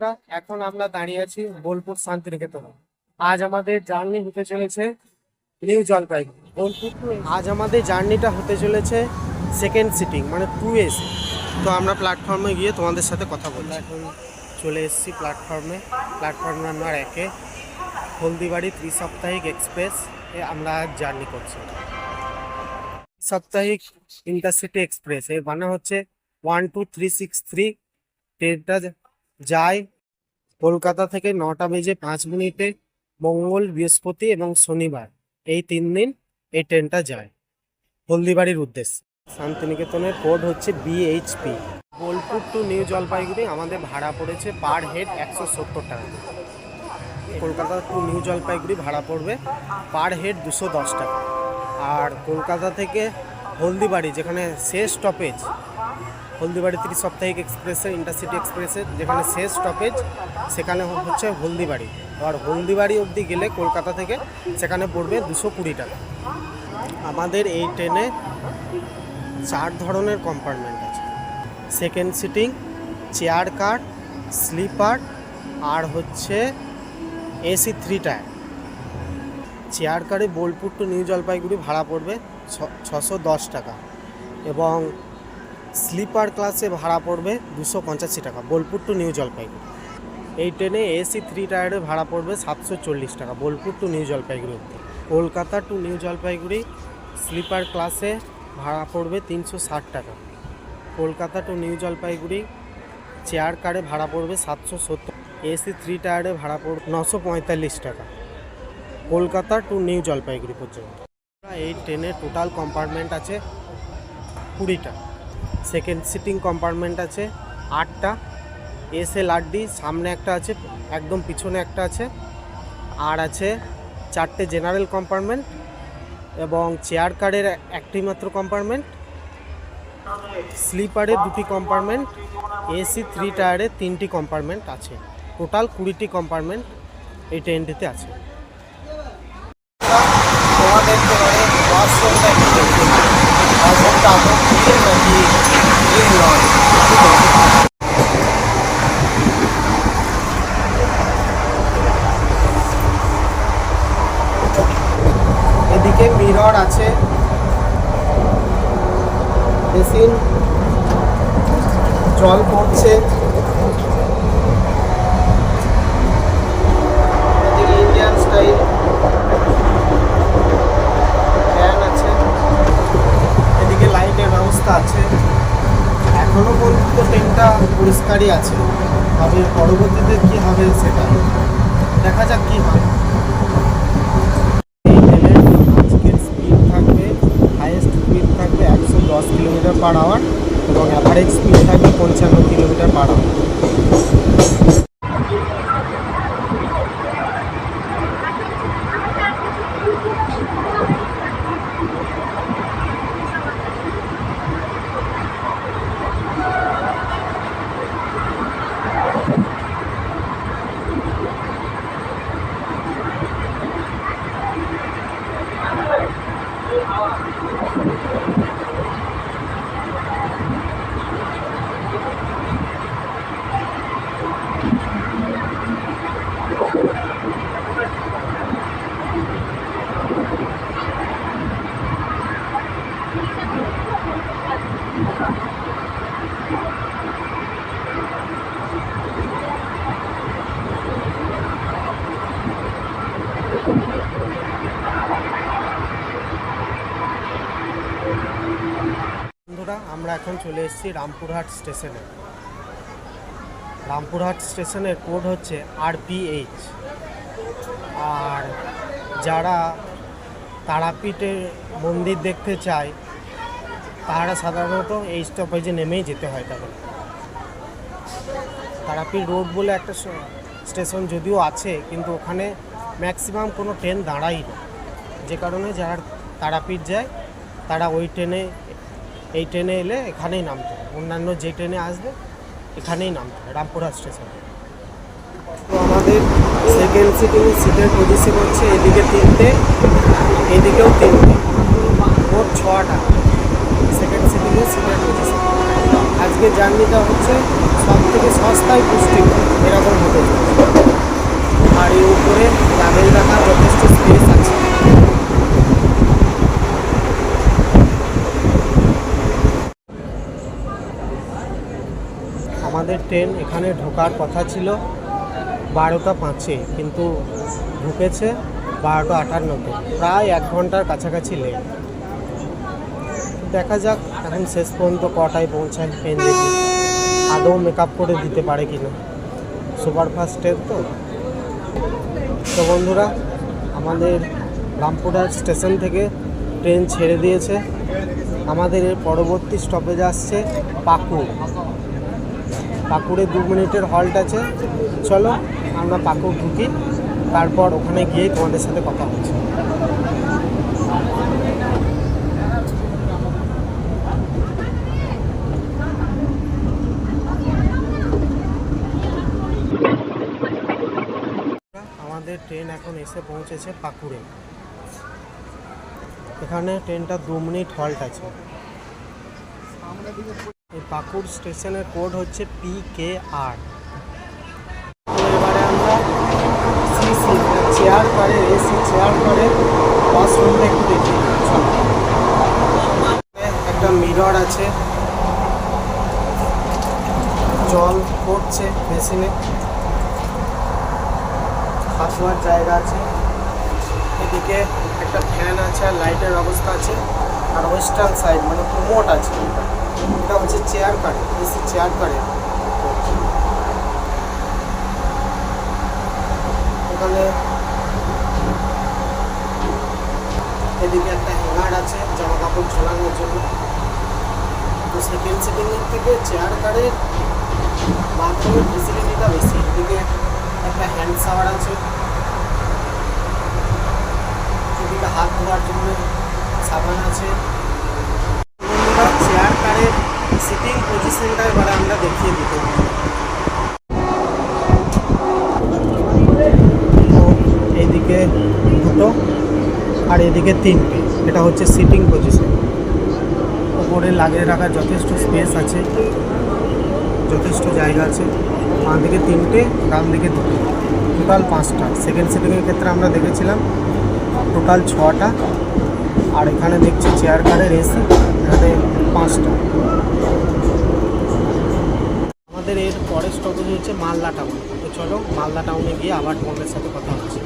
বন্ধুরা এখন আমরা দাঁড়িয়ে আছি বোলপুর শান্তিনিকেতন। আজ আমাদের জার্নি হতে চলেছে নিউ জলপাইগুড়ি। বোলপুর আজ আমাদের জার্নিটা হতে চলেছে সেকেন্ড সিটিং মানে টু এসি তো আমরা প্ল্যাটফর্মে গিয়ে তোমাদের সাথে কথা বলছি। এখন চলে এসেছি প্ল্যাটফর্মে প্ল্যাটফর্ম নাম্বার একে হলদিবাড়ি ত্রিসাপ্তাহিক এক্সপ্রেস এ আমরা জার্নি করছি। সাপ্তাহিক ইন্টারসিটি এক্সপ্রেস এর মানে হচ্ছে one two three six three ট্রেনটা যায় কলকাতা থেকে নটা বেজে পাঁচ মিনিটে মঙ্গল, বৃহস্পতি এবং শনিবার। এই তিন দিন এই ট্রেনটা যায়। হলদিবাড়ির উদ্দেশ্যে। শান্তিনিকেতনের কোড হচ্ছে BHP Bolpur to New Jalpaiguri আমাদের ভাড়া পড়েছে পার হেড একশো সত্তর টাকা। কলকাতা টু নিউ জলপাইগুড়ি ভাড়া পড়বে পার হেড দুশো দশ টাকা। আর কলকাতা থেকে হলদিবাড়ি যেখানে শেষ স্টপেজ হলদিবাড়ি ত্রিশ সাপ্তাহিক এক্সপ্রেসের ইন্টারসিটি এক্সপ্রেসের যেখানে শেষ স্টপেজ সেখানে হচ্ছে হলদিবাড়ি। আর হলদিবাড়ি অবধি গেলে কলকাতা থেকে সেখানে পড়বে দুশো কুড়ি টাকা। আমাদের এই ট্রেনে চার ধরনের কম্পার্টমেন্ট আছে। Second sitting chair car sleeper আর হচ্ছে এসি থ্রি টায়ার চেয়ার কারে বোলপুর টু নিউ জলপাইগুড়ি ভাড়া পড়বে ছশো দশ টাকা। এবং স্লিপার ক্লাসে ভাড়া পড়বে দুশো পঁচাশি টাকা, বোলপুর টু নিউ জলপাইগুড়ি। এই ট্রেনে এসি থ্রি টায়ারে ভাড়া পড়বে সাতশো চল্লিশ টাকা, বোলপুর টু নিউ জলপাইগুড়ি অবধি। Kolkata to New Jalpaiguri, sleeper ক্লাসে ভাড়া পড়বে তিনশো ষাট টাকা। Kolkata to New Jalpaiguri, chair কারে ভাড়া পড়বে সাতশো সত্তর, এসি থ্রি টায়ারে ভাড়া পড়বে নশো পঁয়তাল্লিশ টাকা। কলকাতা টু নিউ জলপাইগুড়ি পর্যন্ত। এই ট্রেনের টোটাল কম্পার্টমেন্ট আছে কুড়িটা। সেকেন্ড সিটিং কম্পার্টমেন্ট আছে, আটটা। এস এল আর ডি, সামনে একটা আছে, একদম পিছনে একটা আছে। আর আছে চারটে জেনারেল কম্পার্টমেন্ট এবং চেয়ার কারের একটি মাত্র কম্পার্টমেন্ট। স্লিপারে দুটি কম্পার্টমেন্ট, এসি থ্রি টায়ারে তিনটি কম্পার্টমেন্ট আছে। টোটাল কুড়িটি কম্পার্টমেন্ট এই ট্রেনটিতে আছে। নাকি ক্লিন নয় এদিকে মিরর আছে। বেসিন জল পড়ছে এদিকে ইন্ডিয়ান স্টাইল ফ্যান আছে এদিকে লাইটের ব্যবস্থা আছে এখনও পর্যন্ত ট্রেনটা পরিষ্কারই আছে। তবে পরবর্তীতে কী হবে সেটা দেখা যাক কী হয় এই ট্রেনের আজকের স্পিড থাকবে হাইয়েস্ট স্পিড থাকবে একশো দশ কিলোমিটার পার আওয়ার এবং অ্যাভারেজ স্পিড থাকবে পঞ্চান্ন কিলোমিটার পার আওয়ার বন্ধুরা আমরা এখন চলে এসেছি রামপুরহাট স্টেশনে। রামপুরহাট স্টেশনের কোড হচ্ছে আরপিএইচ। আর যারা তারাপীঠে মন্দির দেখতে চায়, তারা সাধারণত এই স্টপেজে নেমেই যেতে হয় তাদের। তারাপীঠ রোড বলে একটা স্টেশন যদিও আছে, কিন্তু ওখানে ম্যাক্সিমাম কোনো ট্রেন দাঁড়াই না। যে কারণে যারা তারাপীঠ যায়, তারা ওই ট্রেনে এই ট্রেনে এলে এখানেই নামতে হবে। অন্যান্য যে ট্রেনে আসবে, এখানেই নামতে হবে, রামপুরহাট স্টেশনে। তো আমাদের সেকেন্ড সিটিং সিটের পজিশন হচ্ছে এদিকে তিনটে, এদিকেও তিনটে। মোট ছটা সেকেন্ড সিটিং সিটের পজিশন আজকে জার্নিটা হচ্ছে সব থেকে সস্তায় পুষ্টিকর, এরকম হতে আর এই উপরে ট্রেন এখানে ঢোকার কথা ছিল বারোটা পাঁচে, কিন্তু ঢুকেছে বারোটা আটান্নতে, প্রায় এক ঘণ্টার কাছাকাছি লেট। দেখা যাক এখন শেষ পর্যন্ত কটায় পৌঁছায় ট্রেন দেখি আদৌ মেকআপ করে দিতে পারে কিনা। সুপারফাস্ট ট্রেন তো। তো বন্ধুরা, আমাদের রামপুরহাট স্টেশন থেকে ট্রেন ছেড়ে দিয়েছে। আমাদের এর পরবর্তী স্টপেজ আসছে পাকুড়। পাকুড়ে দু মিনিটের হল্ট আছে। চলো, আমরা পাকুড় ঢুকি, তারপর ওখানে গিয়ে তোমাদের সাথে কথা হচ্ছে আমাদের ট্রেন এখন এসে পৌঁছেছে পাকুড়ে। এখানে ট্রেনটা দু মিনিট হল্ট আছে। এই পাকুড় স্টেশনের কোড হচ্ছে পি কে আর এবারে আমরা সিসি চেয়ার করে এসি চেয়ার করে ওয়াশরুমটা একটু দেখি একটা মিরর আছে। জল পড়ছে মেশিনে। হাত জায়গা আছে। এদিকে একটা ফ্যান আছে আর লাইটের ব্যবস্থা আছে। আর ওয়েস্টার্ন সাইড মানে কোমোট আছে। এটা হচ্ছে চেয়ার কারে এসি চেয়ার কারে এখানে এদিকে একটা হ্যাঙ্গার আছে, জামা কাপড় ঝোলানোর জন্য। তো সেকেন্ড সিটিংয়ের থেকে চেয়ার কারের বাথরুমের ফেসিলিটিটা বেশি। এদিকে একটা হ্যান্ড শাওয়ার আছে। এদিকে হাত ধোয়ার জন্য সাবান আছে। সিটিং পজিশনটা এবারে আমরা দেখিয়ে দিতে এইদিকে দুটো, আর এদিকে তিনটে। এটা হচ্ছে সিটিং পজিশন ওপরে লাগিয়ে রাখার যথেষ্ট স্পেস আছে, যথেষ্ট জায়গা আছে। বাঁ দিকে তিনটে, ডান দিকে দুটো। টোটাল পাঁচটা। সেকেন্ড সিটিংয়ের ক্ষেত্রে আমরা দেখেছিলাম টোটাল ছটা। আর এখানে দেখছি চেয়ার কারের এসি এখানে পাঁচটা। আমাদের এর পরের স্টপেজ হচ্ছে মালদা টাউন তো চলো মালদা টাউনে গিয়ে আবার তোমাদের সাথে কথা হচ্ছে।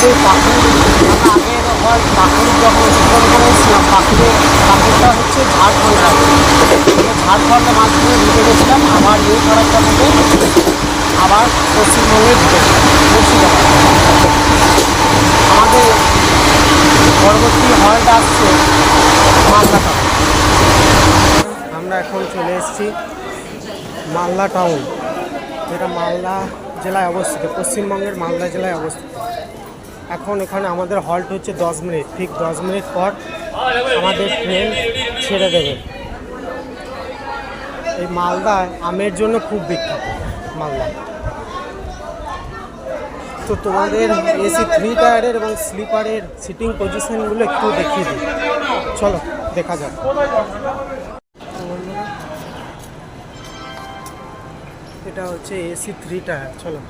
আমাদের আমরা আগের হয় পাকুড় যখন অতিক্রম করে এসেছিলাম পাকুড়ে পাকুড়টা হচ্ছে ঝাড়খণ্ড রাজ্য। ঝাড়খণ্ডের মাধ্যমে ঢুকে গেছিলাম, আবার নিউ খড়গটা থেকে আবার পশ্চিমবঙ্গে ঢুকেছিলাম আমাদের পরবর্তী হল্ট আসছে মালদা টাউন আমরা এখন চলে এসেছি মালদা টাউন যেটা মালদা জেলায় অবস্থিত, পশ্চিমবঙ্গের মালদা জেলায় অবস্থিত। এখন এখানে আমাদের হল্ট হচ্ছে দশ মিনিট। ঠিক দশ মিনিট পর আমাদের ট্রেন ছেড়ে দেবে। এই মালদায় আমের জন্য খুব বিখ্যাত মালদা। তো তোমাদের এসি থ্রি টায়ারের এবং স্লিপারের সিটিং পজিশনগুলো একটু দেখিয়ে দিই। চলো, দেখা যাক। এটা হচ্ছে এসি থ্রি টায়ার চলো।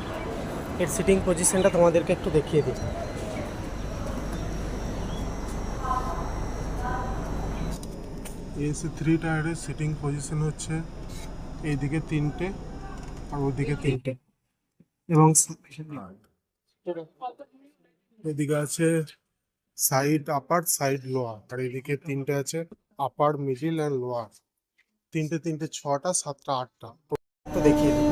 এর সিটিং পজিশনটা তোমাদেরকে একটু দেখিয়ে দিই। এসি থ্রি টায়ারের সিটিং পজিশন হচ্ছে এইদিকে তিনটে আর ওদিকে তিনটে। এবং এদিকে আছে সাইড আপার সাইড লোয়ার। আর এদিকে তিনটে আছে আপার মিডিল অ্যান্ড লোয়ার। তিনটে তিনটে ছটা সাতটা আটটা তো দেখিয়ে দিই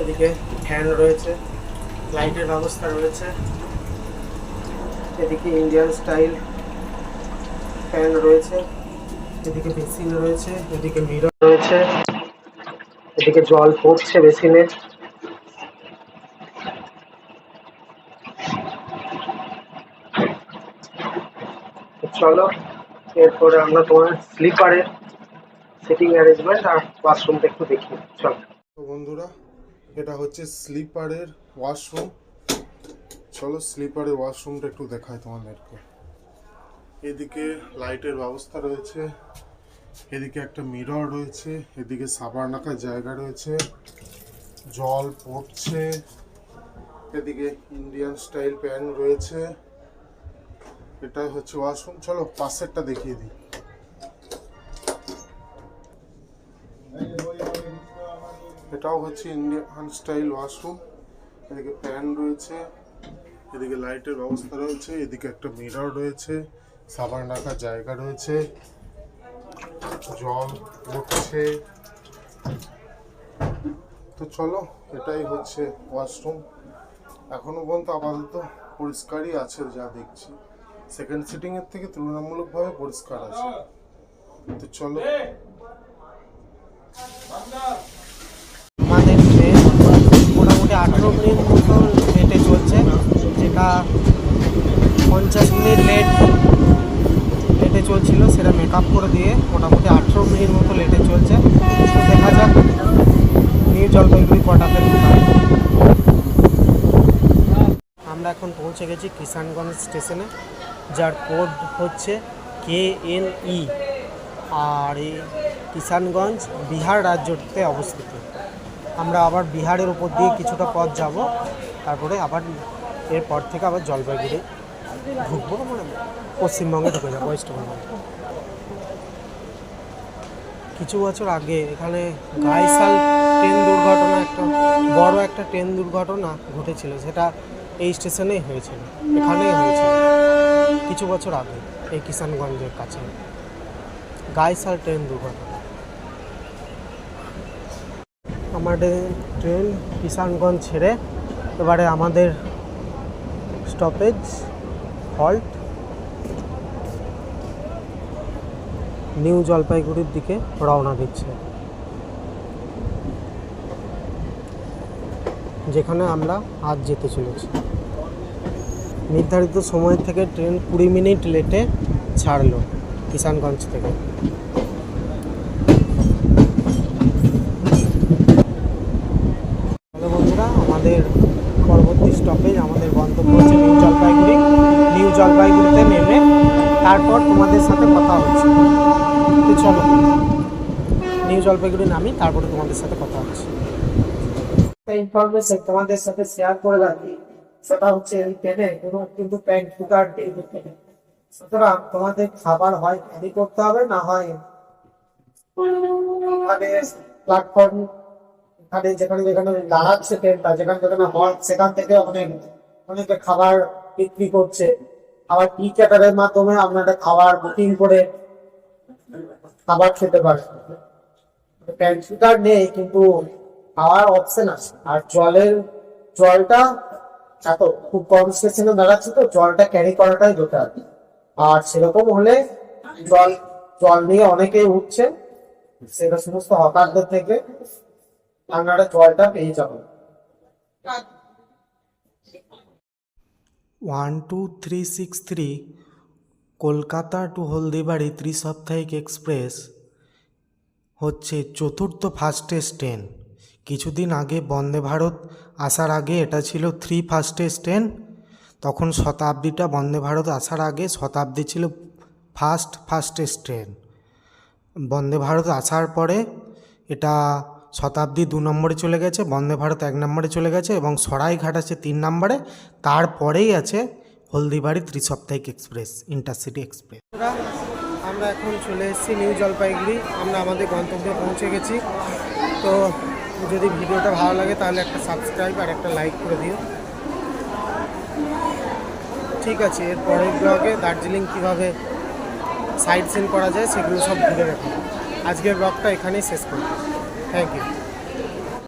এদিকে ফ্যান রয়েছে লাইটের ব্যবস্থা রয়েছে। এদিকে ইন্ডিয়ান স্টাইল ফ্যান রয়েছে, এদিকে বেসিন রয়েছে, এদিকে মিরর রয়েছে, এদিকে জল পড়ছে বেসিনে চলো, এরপরে আমরা তোমার স্লিপারের সিটিং অ্যারেঞ্জমেন্ট আর ওয়াশরুমটা একটু দেখি, চলো। বন্ধুরা এটা হচ্ছে স্লিপারের ওয়াশরুম। চলো স্লিপারের ওয়াশরুমটা একটু দেখায় তোমাদেরকে। এদিকে লাইটের ব্যবস্থা রয়েছে, এদিকে একটা মিরর রয়েছে, এদিকে সাবান রাখার জায়গা রয়েছে, জল পড়ছে, এদিকে ইন্ডিয়ান স্টাইল প্যান রয়েছে। এটাই হচ্ছে ওয়াশরুম। চলো পাশেরটা দেখিয়ে দিই। এটাও হচ্ছে ইন্ডিয়ান স্টাইল ওয়াশরুম এদিকে ফ্যান রয়েছে, এদিকে লাইটের ব্যবস্থা রয়েছে, এদিকে একটা মিরর রয়েছে, সাবান রাখার জায়গা রয়েছে, জল পড়ছে তো চলো, এটাই হচ্ছে ওয়াশরুম এখনও পর্যন্ত আপাতত পরিষ্কারই আছে, যা দেখছি। সেকেন্ড সিটিং এর থেকে তুলনামূলকভাবে পরিষ্কার আছে। তো চলো আমাদের ট্রেন মোটামুটি আঠেরো মিনিট মতো লেটে চলছে। যেটা পঞ্চাশ মিনিট লেট লেটে চলছিল, সেটা মেক আপ করে দিয়ে মোটামুটি আঠেরো মিনিট মতো লেটে চলছে। দেখা যাক, নিউ জলপাইগুড়ি কটাতে আমরা এখন পৌঁছে গেছি কিষানগঞ্জ স্টেশনে, যার কোড হচ্ছে কে এন ই। আর এই কিষানগঞ্জ বিহার রাজ্যতে অবস্থিত। আমরা আবার বিহারের উপর দিয়ে কিছুটা পথ যাব। তারপরে আবার এরপর থেকে আবার জলপাইগুড়ি ঢুকবো। মানে পশ্চিমবঙ্গে ঢুকে যাব ওয়েস্ট বেঙ্গল কিছু বছর আগে এখানে গাইসাল ট্রেন দুর্ঘটনা একটা বড় একটা ট্রেন দুর্ঘটনা ঘটেছিল। সেটা এই স্টেশনেই হয়েছিল এখানেই হয়েছিল। কিছু বছর আগে এই কিষানগঞ্জের কাছে। গাইসাল ট্রেন দুর্ঘটনা। আমাদের ট্রেন কিষানগঞ্জ ছেড়ে এবারে আমাদের স্টপেজ হল্ট নিউ জলপাইগুড়ির দিকে রওনা দিচ্ছে। যেখানে আমরা আজ যেতে চলেছি। নির্ধারিত সময় থেকে ট্রেন কুড়ি মিনিট লেটে ছাড়লো কিষানগঞ্জ থেকে হ্যালো বন্ধুরা আমাদের পরবর্তী স্টপেজ আমাদের গন্তব্য হচ্ছে নিউ জলপাইগুড়ি নিউ জলপাইগুড়িতে নেমে তারপর তোমাদের সাথে কথা হচ্ছে। তো চলো, নিউ জলপাইগুড়ি নামি, তারপরে তোমাদের সাথে কথা হচ্ছে। ইনফরমেশন তোমাদের সাথে শেয়ার করে রাখি। সেটা হচ্ছে এই ট্রেনে কোনো কিন্তু প্যান্ট ফুটার সুতরাং তোমাদের খাবার হয় ক্যারি করতে হবে, না হয় মানে প্ল্যাটফর্ম এখানে যেখানে যেখানে দাঁড়াচ্ছে ট্রেনটা যেখানে যেখানে হয় সেখান থেকে অনেক, অনেকে খাবার বিক্রি করছে। আবার টি ক্যাটারের মাধ্যমে আপনারা খাবার বুকিং করে খাবার খেতে পারেন প্যান্ট শুটার নেই, কিন্তু খাওয়ার অপশন আছে। আর জলের, জলটা, এত খুব কম স্টেশনে দাঁড়াচ্ছে তো, জলটা ক্যারি করাটাই বেটার আর সেরকম হলে জল জল নিয়ে অনেকেই উঠছে, সেটা সমস্ত হকারদের থেকে আপনারা জলটা পেয়ে যাবেন one two three six three Kolkata to Haldibari ত্রিসাপ্তাহিক express হচ্ছে চতুর্থ ফাস্টেস্ট ট্রেন কিছুদিন আগে বন্দে ভারত আসার আগে এটা ছিল থ্রি ফাস্টেস্ট ট্রেন তখন শতাব্দীটা বন্দে ভারত আসার আগে শতাব্দী ছিল first fastest train Vande Bharat আসার পরে এটা শতাব্দী দু নম্বরে চলে গেছে, বন্দে ভারত এক নম্বরে চলে গেছে এবং সরাইঘাট আছে তিন নম্বরে। তারপরেই আছে হলদিবাড়ি ত্রিসপ্তাহিক এক্সপ্রেস, ইন্টারসিটি এক্সপ্রেস। আমরা এখন চলে এসেছি নিউ জলপাইগুড়ি, আমরা আমাদের গন্তব্যে পৌঁছে গেছি। তো যদি ভিডিওটা ভালো লাগে তাহলে একটা সাবস্ক্রাইব আর একটা লাইক করে দিও। ঠিক আছে, এর পরের ব্লগে দার্জিলিং কীভাবে সাইট সিন করা যায় সেগুলো সব ঘুরে দেখাবো। আজকের ব্লগটা এখানেই শেষ করব Thank you.